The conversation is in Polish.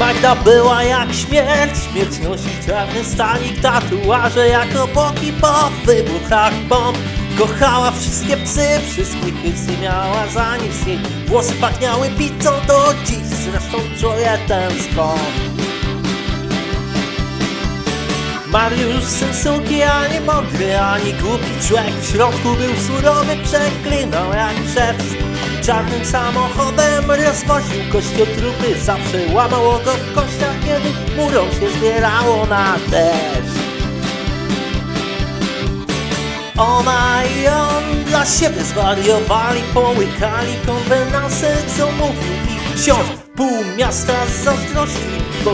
Magda była jak śmierć, śmierć nosi czarny stanik, tatuaże jak obłoki po wybuchach bomb. Kochała wszystkie psy, wszystkich psy miała za nic jej Włosy pachniały pizzą do dziś, zresztą czuję skąd. Mariusz syn suki, ani mądry, ani głupi człowiek W środku był surowy, przeklinał jak szewc Czarnym samochodem rozwoził kościotrupy Zawsze łamało go w kościach, kiedy murą się zbierało na deszcz ona i on dla siebie zwariowali, połykali konwenanse, co mówił ich ksiądz. Pół miasta z zazdrości, bo